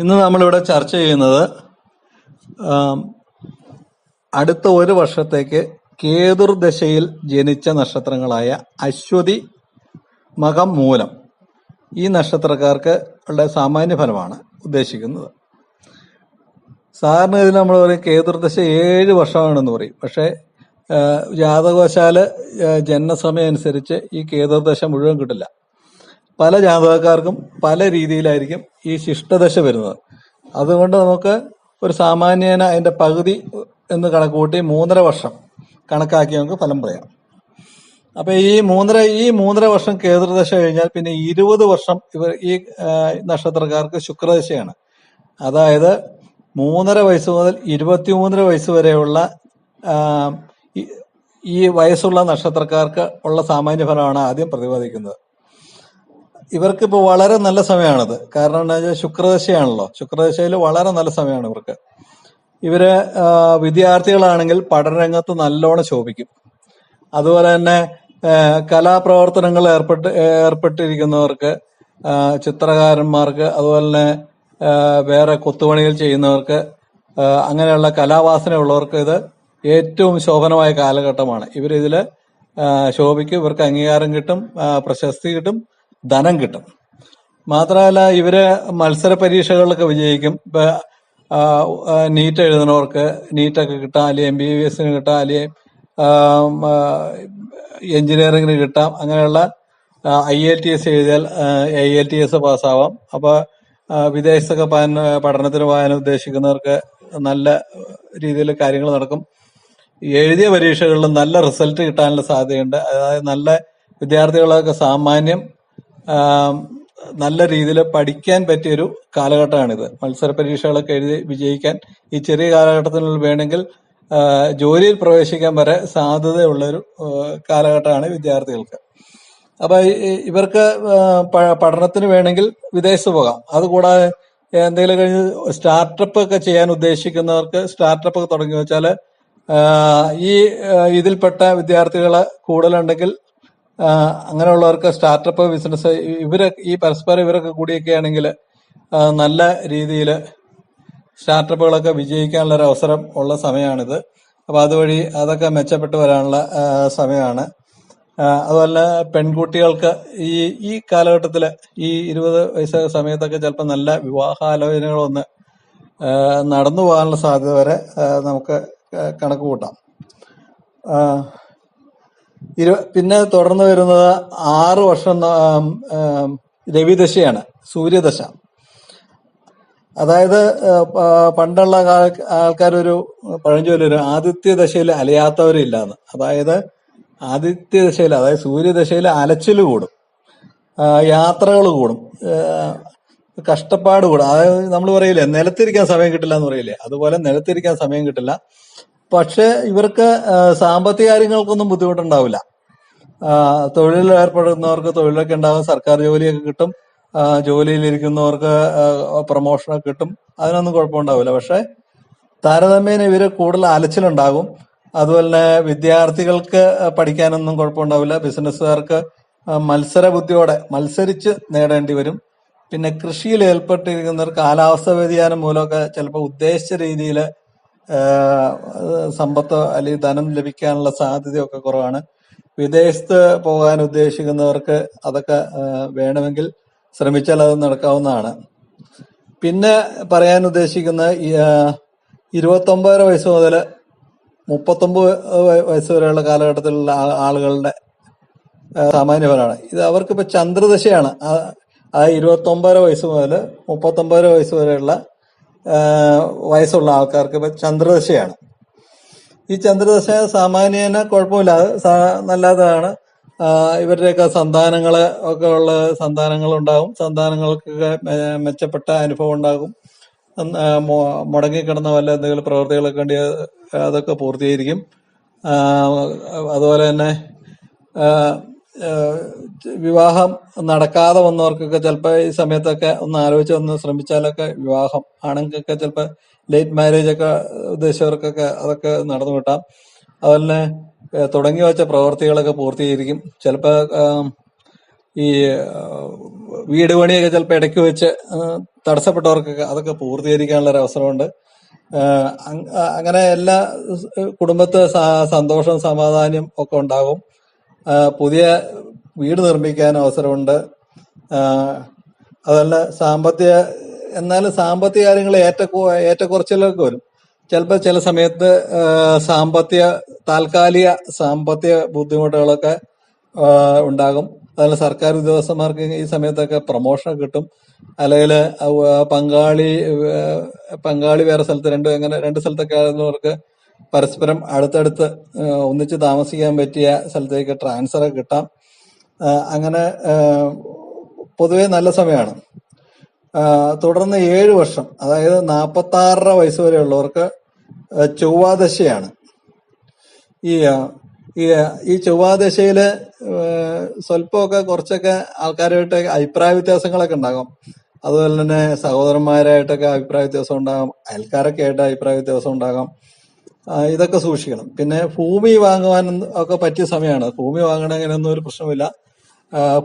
ഇന്ന് നമ്മളിവിടെ ചർച്ച ചെയ്യുന്നത് അടുത്ത ഒരു വർഷത്തേക്ക് കേതുർദശയിൽ ജനിച്ച നക്ഷത്രങ്ങളായ അശ്വതി മകം മൂലം ഈ നക്ഷത്രക്കാർക്ക് ഉള്ള സാമാന്യ ഫലമാണ് ഉദ്ദേശിക്കുന്നത്. സാധാരണ ഇതിൽ നമ്മൾ പറയും കേതുർദശ ഏഴ് വർഷമാണെന്ന് പറയും. പക്ഷേ ജാതകവശാൽ ജനനസമയം അനുസരിച്ച് ഈ കേതുർദശ മുഴുവൻ കിട്ടില്ല. പല ജാതകക്കാർക്കും പല രീതിയിലായിരിക്കും ഈ ശിഷ്ടദശ വരുന്നത്. അതുകൊണ്ട് നമുക്ക് ഒരു സാമാന്യേന അതിന്റെ പകുതി എന്ന് കണക്ക് കൂട്ടി മൂന്നര വർഷം കണക്കാക്കി നമുക്ക് ഫലം പറയാം. അപ്പൊ ഈ മൂന്നര ഈ മൂന്നര വർഷം കേതുർദശ കഴിഞ്ഞാൽ പിന്നെ ഇരുപത് വർഷം ഇവർ ഈ നക്ഷത്രക്കാർക്ക് ശുക്രദശയാണ്. അതായത് മൂന്നര വയസ്സ് മുതൽ ഇരുപത്തിമൂന്നര വയസ്സ് വരെയുള്ള ഈ വയസ്സുള്ള നക്ഷത്രക്കാർക്ക് ഉള്ള സാമാന്യ ഫലമാണ് ആദ്യം പ്രതിപാദിക്കുന്നത്. ഇവർക്ക് ഇപ്പോൾ വളരെ നല്ല സമയമാണത് കാരണം എന്താ വെച്ചാൽ ശുക്രദശയാണല്ലോ. ശുക്രദശയിൽ വളരെ നല്ല സമയമാണ് ഇവർക്ക്. ഇവർ വിദ്യാർത്ഥികളാണെങ്കിൽ പഠനരംഗത്ത് നല്ലോണം ശോഭിക്കും. അതുപോലെ തന്നെ കലാപ്രവർത്തനങ്ങൾ ഏർപ്പെട്ട് ഏർപ്പെട്ടിരിക്കുന്നവർക്ക് ചിത്രകാരന്മാർക്ക് അതുപോലെ തന്നെ വേറെ കൊത്തുപണികൾ ചെയ്യുന്നവർക്ക് അങ്ങനെയുള്ള കലാവാസന ഉള്ളവർക്ക് ഇത് ഏറ്റവും ശോഭനമായ കാലഘട്ടമാണ്. ഇവരിതിൽ ശോഭിക്കും. ഇവർക്ക് അംഗീകാരം കിട്ടും പ്രശസ്തി കിട്ടും. ധനം കിട്ടും. മാത്രമല്ല ഇവർ മത്സര പരീക്ഷകളിലൊക്കെ വിജയിക്കും. ഇപ്പൊ നീറ്റ് എഴുതുന്നവർക്ക് നീറ്റൊക്കെ കിട്ടാം അല്ലെങ്കിൽ എം ബി ബി എസിന് കിട്ടാം അല്ലെങ്കിൽ എഞ്ചിനീയറിംഗിന് കിട്ടാം. അങ്ങനെയുള്ള ഐ എൽ ടി എസ് എഴുതിയാൽ ഐ എൽ ടി എസ് പാസ്സാവാം. അപ്പൊ വിദേശത്തൊക്കെ പോകാൻ പഠനത്തിന് പോകാൻ ഉദ്ദേശിക്കുന്നവർക്ക് നല്ല രീതിയിൽ കാര്യങ്ങൾ നടക്കും. എഴുതിയ പരീക്ഷകളിൽ നല്ല റിസൾട്ട് കിട്ടാനുള്ള സാധ്യതയുണ്ട്. അതായത് നല്ല വിദ്യാർത്ഥികളൊക്കെ സാമാന്യം നല്ല രീതിയിൽ പഠിക്കാൻ പറ്റിയൊരു കാലഘട്ടമാണിത്. മത്സര പരീക്ഷകളൊക്കെ എഴുതി വിജയിക്കാൻ ഈ ചെറിയ കാലഘട്ടത്തിനുള്ളിൽ വേണമെങ്കിൽ ജോലിയിൽ പ്രവേശിക്കാൻ വരെ സാധ്യതയുള്ളൊരു കാലഘട്ടമാണ് വിദ്യാർത്ഥികൾക്ക്. അപ്പൊ ഇവർക്ക് പഠനത്തിന് വേണമെങ്കിൽ വിദേശത്ത് പോകാം. അതുകൂടാതെ എന്തെങ്കിലും കഴിഞ്ഞ് സ്റ്റാർട്ടപ്പ് ഒക്കെ ചെയ്യാൻ ഉദ്ദേശിക്കുന്നവർക്ക് സ്റ്റാർട്ടപ്പ് ഒക്കെ തുടങ്ങി വെച്ചാൽ ഈ ഇതിൽപ്പെട്ട വിദ്യാർത്ഥികളെ കൂടുതലുണ്ടെങ്കിൽ അങ്ങനെയുള്ളവർക്ക് സ്റ്റാർട്ടപ്പ് ബിസിനസ് ഇവരെ ഈ പരസ്പരം ഇവരൊക്കെ കൂടിയൊക്കെ ആണെങ്കിൽ നല്ല രീതിയിൽ സ്റ്റാർട്ടപ്പുകളൊക്കെ വിജയിക്കാനുള്ള ഒരു അവസരം ഉള്ള സമയമാണിത് അപ്പൊ അതുവഴി അതൊക്കെ മെച്ചപ്പെട്ടു വരാനുള്ള സമയമാണ്. അതുപോലെ പെൺകുട്ടികൾക്ക് ഈ ഈ കാലഘട്ടത്തിൽ ഈ ഇരുപത് വയസ്സ സമയത്തൊക്കെ ചിലപ്പോൾ നല്ല വിവാഹാലോചനകളൊന്ന് നടന്നു പോകാനുള്ള സാധ്യത വരെ നമുക്ക് കണക്ക് കൂട്ടാം. പിന്നെ തുടർന്ന് വരുന്നത് ആറ് വർഷം രവിദശയാണ് സൂര്യദശ. അതായത് പണ്ടുള്ള ആൾക്കാരൊരു പഴഞ്ചൊല്ലി ഒരു ആദിത്യ ദശയിൽ അലയാത്തവരില്ലാന്ന്. അതായത് ആദിത്യ ദശയിൽ അതായത് സൂര്യദശയിൽ അലച്ചിൽ കൂടും. യാത്രകൾ കൂടും. കഷ്ടപ്പാട് കൂടും. അതായത് നമ്മൾ പറയില്ലേ നിലത്തിരിക്കാൻ സമയം കിട്ടില്ല എന്ന് പറയില്ലേ? അതുപോലെ നിലത്തിരിക്കാൻ സമയം കിട്ടില്ല. പക്ഷെ ഇവർക്ക് സാമ്പത്തിക കാര്യങ്ങൾക്കൊന്നും ബുദ്ധിമുട്ടുണ്ടാവില്ല. തൊഴിലിൽ ഏർപ്പെടുന്നവർക്ക് തൊഴിലൊക്കെ ഉണ്ടാകും സർക്കാർ ജോലിയൊക്കെ കിട്ടും ജോലിയിലിരിക്കുന്നവർക്ക് പ്രൊമോഷനൊക്കെ കിട്ടും. അതിനൊന്നും കുഴപ്പമുണ്ടാവില്ല. പക്ഷെ താരതമ്യേന ഇവർ കൂടുതൽ അലച്ചിലുണ്ടാകും. അതുപോലെ തന്നെ വിദ്യാർത്ഥികൾക്ക് പഠിക്കാനൊന്നും കുഴപ്പമുണ്ടാവില്ല. ബിസിനസ്സുകാർക്ക് മത്സര ബുദ്ധിയോടെ മത്സരിച്ച് നേടേണ്ടി വരും. പിന്നെ കൃഷിയിൽ ഏർപ്പെട്ടിരിക്കുന്നവർ കാലാവസ്ഥ വ്യതിയാനം മൂലമൊക്കെ ചിലപ്പോൾ ഉദ്ദേശിച്ച രീതിയിൽ സമ്പത്ത് അല്ലെങ്കിൽ ധനം ലഭിക്കാനുള്ള സാധ്യതയൊക്കെ കുറവാണ്. വിദേശത്ത് പോകാൻ ഉദ്ദേശിക്കുന്നവർക്ക് അതൊക്കെ വേണമെങ്കിൽ ശ്രമിച്ചാൽ അത് നടക്കാവുന്നതാണ്. പിന്നെ പറയാൻ ഉദ്ദേശിക്കുന്ന ഇരുപത്തൊമ്പതര വയസ്സ് മുതൽ മുപ്പത്തൊമ്പത് വയസ്സ് വരെയുള്ള കാലഘട്ടത്തിലുള്ള ആളുകളുടെ ആ, ഇത് അവർക്കിപ്പോൾ ചന്ദ്രദശയാണ്. ആ ഇരുപത്തൊമ്പതര വയസ്സ് മുതൽ മുപ്പത്തൊമ്പതര വയസ്സ് വരെയുള്ള വയസ്സുള്ള ആൾക്കാർക്ക് ചന്ദ്രദശയാണ്. ഈ ചന്ദ്രദശ സാമാന്യേന കുഴപ്പമില്ലാതെ നല്ലതാണ്. ഇവരുടെയൊക്കെ സന്താനങ്ങൾ ഒക്കെ ഉള്ള സന്താനങ്ങൾ ഉണ്ടാകും സന്താനങ്ങൾക്കൊക്കെ മെച്ചപ്പെട്ട അനുഭവം ഉണ്ടാകും. മുടങ്ങിക്കിടന്ന വല്ല എന്തെങ്കിലും പ്രവൃത്തികളൊക്കെ ഉണ്ടെങ്കിൽ അതൊക്കെ പൂർത്തീകരിക്കും. അതുപോലെ തന്നെ വിവാഹം നടക്കാതെ വന്നവർക്കൊക്കെ ചിലപ്പോൾ ഈ സമയത്തൊക്കെ ഒന്ന് ആലോചിച്ച് ഒന്ന് ശ്രമിച്ചാലൊക്കെ വിവാഹം ആണുങ്ങൾക്കൊക്കെ ചിലപ്പോൾ ലേറ്റ് മാരേജ് ഒക്കെ ഉദ്ദേശിച്ചവർക്കൊക്കെ അതൊക്കെ നടന്നു കിട്ടാം. അതുപോലെ തുടങ്ങി വെച്ച പ്രവർത്തികളൊക്കെ പൂർത്തീകരിക്കും. ചിലപ്പോൾ ഈ വീട് പണിയൊക്കെ ചിലപ്പോൾ ഇടയ്ക്ക് വെച്ച് തടസ്സപ്പെട്ടവർക്കൊക്കെ അതൊക്കെ പൂർത്തീകരിക്കാനുള്ള ഒരു അവസരമുണ്ട്. അങ്ങനെ എല്ലാ കുടുംബത്തെ സന്തോഷം സമാധാനം ഒക്കെ ഉണ്ടാകും പുതിയ വീട് നിർമ്മിക്കാൻ അവസരമുണ്ട്. അതല്ല സാമ്പത്തിക എന്നാലും സാമ്പത്തിക കാര്യങ്ങൾ ഏറ്റ ഏറ്റക്കുറച്ചിലൊക്കെ വരും. ചിലപ്പോൾ ചില സമയത്ത് സാമ്പത്തിക താൽക്കാലിക സാമ്പത്തിക ബുദ്ധിമുട്ടുകളൊക്കെ ഉണ്ടാകും. അതുപോലെ സർക്കാർ ഉദ്യോഗസ്ഥന്മാർക്ക് ഈ സമയത്തൊക്കെ പ്രൊമോഷൻ കിട്ടും. അല്ലെങ്കിൽ പങ്കാളി പങ്കാളി വേറെ സ്ഥലത്ത് രണ്ട് എങ്ങനെ രണ്ട് സ്ഥലത്തൊക്കെ ആയിരുന്നവർക്ക് പരസ്പരം അടുത്തടുത്ത് ഒന്നിച്ച് താമസിക്കാൻ പറ്റിയ സ്ഥലത്തേക്ക് ട്രാൻസ്ഫർ കിട്ടാം. അങ്ങനെ പൊതുവെ നല്ല സമയമാണ്. തുടർന്ന് ഏഴ് വർഷം അതായത് നാൽപ്പത്തി ആറര വയസ്സ് വരെയുള്ളവർക്ക് ചൊവ്വാദശയാണ്. ഈ ഈ ചൊവ്വാദശയിൽ സ്വല്പമൊക്കെ കുറച്ചൊക്കെ ആൾക്കാരുമായിട്ട് അഭിപ്രായ വ്യത്യാസങ്ങളൊക്കെ ഉണ്ടാകും. അതുപോലെ തന്നെ സഹോദരന്മാരായിട്ടൊക്കെ അഭിപ്രായ വ്യത്യാസം ഉണ്ടാകും. അയൽക്കാരൊക്കെ ആയിട്ട് അഭിപ്രായ വ്യത്യാസം ഉണ്ടാകാം. ഇതൊക്കെ സൂക്ഷിക്കണം. പിന്നെ ഭൂമി വാങ്ങുവാൻ ഒക്കെ പറ്റിയ സമയമാണ് ഭൂമി വാങ്ങണമെങ്കിലൊന്നും ഒരു പ്രശ്നമില്ല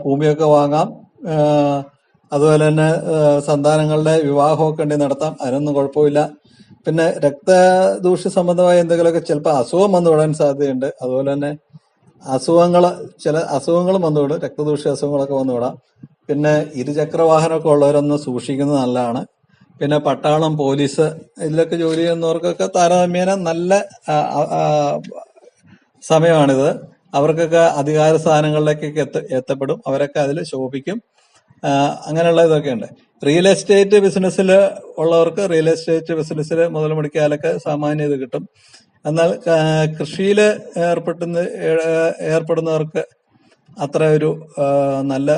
ഭൂമിയൊക്കെ വാങ്ങാം. അതുപോലെ തന്നെ സന്താനങ്ങളുടെ വിവാഹമൊക്കെ ഉണ്ടെങ്കിൽ നടത്താം. അതിനൊന്നും കുഴപ്പമില്ല. പിന്നെ രക്തദൂഷ്യ സംബന്ധമായ എന്തെങ്കിലുമൊക്കെ ചിലപ്പോൾ അസുഖം വന്നു വിടാൻ സാധ്യതയുണ്ട്. അതുപോലെ തന്നെ അസുഖങ്ങൾ ചില അസുഖങ്ങളും വന്നു വിടും. രക്തദൂഷ്യ അസുഖങ്ങളൊക്കെ വന്നു വിടാം. പിന്നെ ഇരുചക്ര വാഹനമൊക്കെ ഉള്ളവരൊന്ന് സൂക്ഷിക്കുന്നത് നല്ലതാണ്. പിന്നെ പട്ടാളം പോലീസ് ഇതിലൊക്കെ ജോലി ചെയ്യുന്നവർക്കൊക്കെ താരതമ്യേന നല്ല സമയമാണിത്. അവർക്കൊക്കെ അധികാര സ്ഥാനങ്ങളിലേക്കൊക്കെ എത്ത എത്തപ്പെടും. അവരൊക്കെ അതിൽ ശോഭിക്കും. അങ്ങനെയുള്ള ഇതൊക്കെ ഉണ്ട് റിയൽ എസ്റ്റേറ്റ് ബിസിനസ്സിൽ ഉള്ളവർക്ക് റിയൽ എസ്റ്റേറ്റ് ബിസിനസ്സിൽ മുതൽ മുടക്കിയാലൊക്കെ സാമാന്യം ഇത് കിട്ടും. എന്നാൽ കൃഷിയിൽ ഏർപ്പെടുന്ന ഏർപ്പെടുന്നവർക്ക് അത്ര ഒരു നല്ല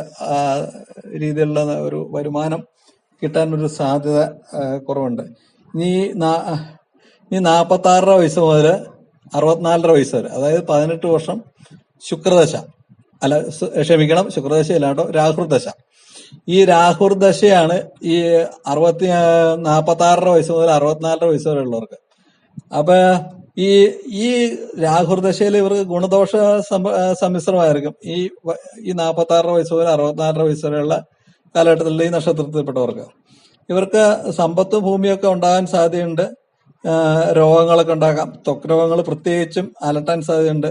രീതിയിലുള്ള ഒരു വരുമാനം കിട്ടാനൊരു സാധ്യത കുറവുണ്ട്. ഇനി ഇനി നാൽപ്പത്തി ആറര വയസ്സ് മുതൽ അറുപത്തിനാലര വയസ്സ് വരെ അതായത് പതിനെട്ട് വർഷം ശുക്രദശ. അല്ല ക്ഷമിക്കണം ശുക്രദശ ഇല്ലാട്ടോ രാഹുർദശ. ഈ രാഹുർദശയാണ് ഈ അറുപത്തി നാൽപ്പത്തി ആറര വയസ്സ് മുതൽ അറുപത്തിനാലര വയസ്സ് വരെ ഉള്ളവർക്ക്. അപ്പൊ ഈ ഈ രാഹുർദശയിൽ ഇവർക്ക് ഗുണദോഷ സമ്മിശ്രമായിരിക്കും. ഈ ഈ നാൽപ്പത്തി ആറര വയസ്സ് മുതൽ അറുപത്തിനാലര വയസ്സ് വരെയുള്ള കാലഘട്ടത്തിൽ ഈ നക്ഷത്രത്തിൽപ്പെട്ടവർക്ക്. ഇവർക്ക് സമ്പത്ത് ഭൂമിയൊക്കെ ഉണ്ടാകാൻ സാധ്യതയുണ്ട്. രോഗങ്ങളൊക്കെ ഉണ്ടാകാം. ത്വക്ക് രോഗങ്ങൾ പ്രത്യേകിച്ചും അലട്ടാൻ സാധ്യതയുണ്ട്.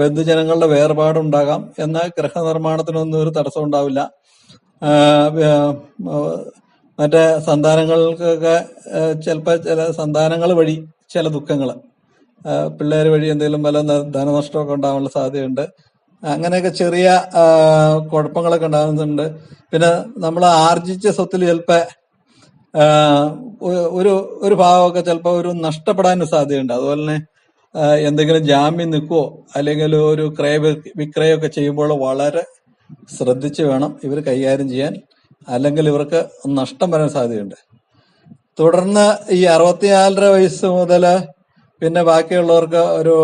ബന്ധുജനങ്ങളുടെ വേർപാടുണ്ടാകാം എന്നാൽ ഗ്രഹനിർമ്മാണത്തിനൊന്നും ഒരു തടസ്സം ഉണ്ടാവില്ല. മറ്റേ സന്താനങ്ങൾക്കൊക്കെ ചിലപ്പോൾ ചില സന്താനങ്ങൾ വഴി ചില ദുഃഖങ്ങൾ. പിള്ളേർ വഴി എന്തെങ്കിലും വല്ല ധനനഷ്ടമൊക്കെ ഉണ്ടാവാനുള്ള സാധ്യതയുണ്ട്. അങ്ങനെയൊക്കെ ചെറിയ കുഴപ്പങ്ങളൊക്കെ ഉണ്ടാകുന്നുണ്ട്. പിന്നെ നമ്മൾ ആർജിച്ച സ്വത്തിൽ ചിലപ്പോൾ ഒരു ഒരു ഭാഗമൊക്കെ ചിലപ്പോൾ ഒരു നഷ്ടപ്പെടാൻ സാധ്യതയുണ്ട്. അതുപോലെ തന്നെ എന്തെങ്കിലും ജാമ്യം നിൽക്കുവോ അല്ലെങ്കിൽ ഒരു ക്രയ വിക്രയമൊക്കെ ചെയ്യുമ്പോൾ വളരെ ശ്രദ്ധിച്ച് വേണം ഇവർ കൈകാര്യം ചെയ്യാൻ. അല്ലെങ്കിൽ ഇവർക്ക് നഷ്ടം വരാൻ സാധ്യതയുണ്ട്. തുടർന്ന് ഈ അറുപത്തിനാലര വയസ്സ് മുതൽ പിന്നെ ബാക്കിയുള്ളവർക്ക് ഒരു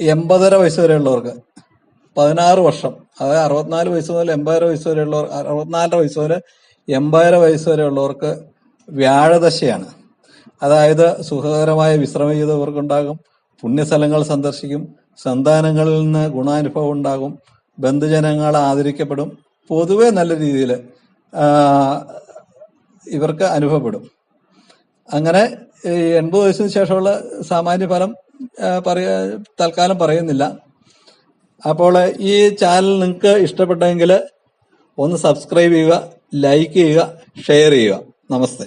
എൺപതര വയസ്സ് വരെയുള്ളവർക്ക്. പതിനാറ് വർഷം. അതായത് അറുപത്തിനാല് വയസ്സ് മുതൽ എൺപതര വയസ്സ് വരെയുള്ളവർ അറുപത്തിനാലര വയസ്സ് വരെ എൺപതര വയസ്സ് വരെയുള്ളവർക്ക് വ്യാഴദശയാണ്. അതായത് സുഖകരമായ വിശ്രമ ജീവിതം ഇവർക്കുണ്ടാകും. പുണ്യസ്ഥലങ്ങൾ സന്ദർശിക്കും. സന്താനങ്ങളിൽ നിന്ന് ഗുണാനുഭവം ഉണ്ടാകും. ബന്ധുജനങ്ങൾ ആദരിക്കപ്പെടും. പൊതുവെ നല്ല രീതിയിൽ ഇവർക്ക് അനുഭവപ്പെടും. അങ്ങനെ എൺപത് വയസ്സിന് ശേഷമുള്ള സാമാന്യ ഫലം പറയ തൽക്കാലം പറയുന്നില്ല. അപ്പോൾ ഈ ചാനൽ നിങ്ങൾക്ക് ഇഷ്ടപ്പെട്ടെങ്കിൽ ഒന്ന് സബ്സ്ക്രൈബ് ചെയ്യുക ലൈക്ക് ചെയ്യുക ഷെയർ ചെയ്യുക. നമസ്തേ.